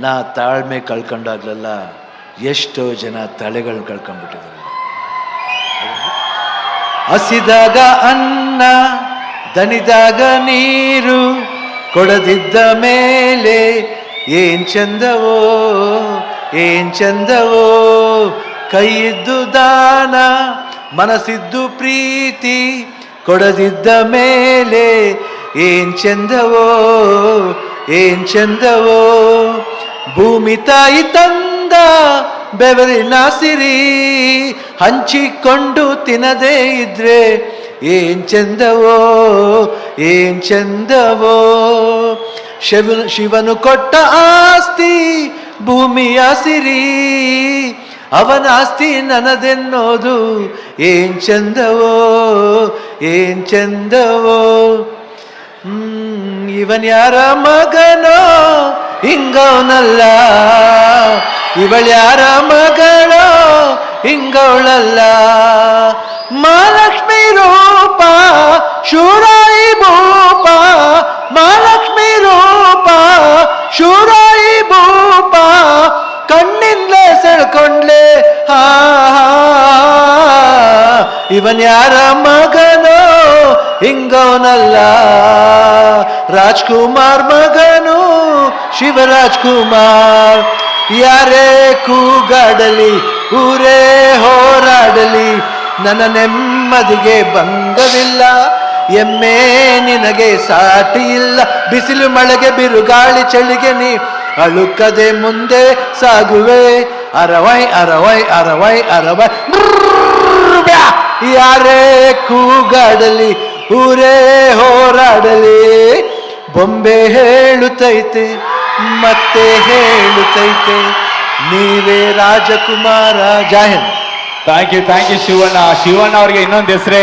ನಾ ತಾಳ್ಮೆ ಕಳ್ಕೊಂಡಾಗ್ಲೆಲ್ಲ ಎಷ್ಟೋ ಜನ ತಲೆಗಳನ್ನ ಕಳ್ಕೊಂಡ್ಬಿಟ್ಟಿದ್ದಾರೆ. ಹಸಿದಾಗ ಅನ್ನ, ದಣಿದಾಗ ನೀರು, ಕೊಡದಿದ್ದ ಮೇಲೆ ಏನ್ ಚಂದವೋ ಏನ್ ಚಂದವೋ. ಕೈಯಿದ್ದು ದಾನ, ಮನಸ್ಸಿದ್ದು ಪ್ರೀತಿ, ಕೊಡದಿದ್ದ ಮೇಲೆ ಏನ್ ಚಂದವೋ ಏನ್ ಚಂದವೋ. ಭೂಮಿ ತಾಯಿ ತಂದ ಬೆವರಿನ ಸಿರಿ ಹಂಚಿಕೊಂಡು ತಿನ್ನದೇ ಇದ್ರೆ ಏನ್ ಚಂದವೋ ಏನ್ ಚಂದವೋ. ಶಿವನು ಶಿವನು ಕೊಟ್ಟ ಆಸ್ತಿ ಭೂಮಿಯ ಸಿರಿ ಅವನ ಆಸ್ತಿ ನನದೆನ್ನೋದು ಏನ್ ಚಂದವೋ ಏನ್ ಚಂದವೋ. ಇವನ್ ಯಾರ ಮಗನೋ ಹಿಂಗವನಲ್ಲ ಇವಳ್ಯಾರ ಮಗಳೋ ಹಿಂಗವಳಲ್ಲ. ಮಹಾಲಕ್ಷ್ಮಿ ರೂಪ, ಶೂರಾಯಿ ಭೂಪ, ಮಹಾಲಕ್ಷ್ಮಿ ರೂಪ, ಶೂರಾಯಿ ಭೂಪ, ಕಣ್ಣಿಂದಲೇ ಸೆಳ್ಕೊಂಡ್ಲೆ, ಹಾ ಇವನ್ ಯಾರ ಮಗನೋ ಹಿಂಗವನಲ್ಲ. ರಾಜ್ಕುಮಾರ್ ಮಗನು ಶಿವರಾಜ್ ಕುಮಾರ್, ಯಾರೇ ಕೂಗಾಡಲಿ, ಊರೇ ಹೋರಾಡಲಿ, ನನ್ನ ನೆಮ್ಮದಿಗೆ ಭಂಗವಿಲ್ಲ ಎಮ್ಮೆ ನಿನಗೆ ಸಾಟಿ ಇಲ್ಲ, ಬಿಸಿಲು ಮಳೆಗೆ ಬಿರುಗಾಳಿ ಚಳಿಗೆ ನೀ ಅಳುಕದೆ ಮುಂದೆ ಸಾಗುವೆ, ಅರವೈ ಅರವೈ ಅರವೈ ಅರವೈ! ಯಾರೇ ಕೂಗಾಡಲಿ, ಊರೇ ಹೋರಾಡಲಿ, ಬೊಂಬೆ ಹೇಳುತ್ತೈತೆ ಮತ್ತೆ ಹೇಳುತ್ತೈತೆ ನೀವೇ Rajakumara. Zahir thank you thank you Shivanna. Shivanna ಅವ್ರಿಗೆ ಇನ್ನೊಂದು ಹೆಸರೇ.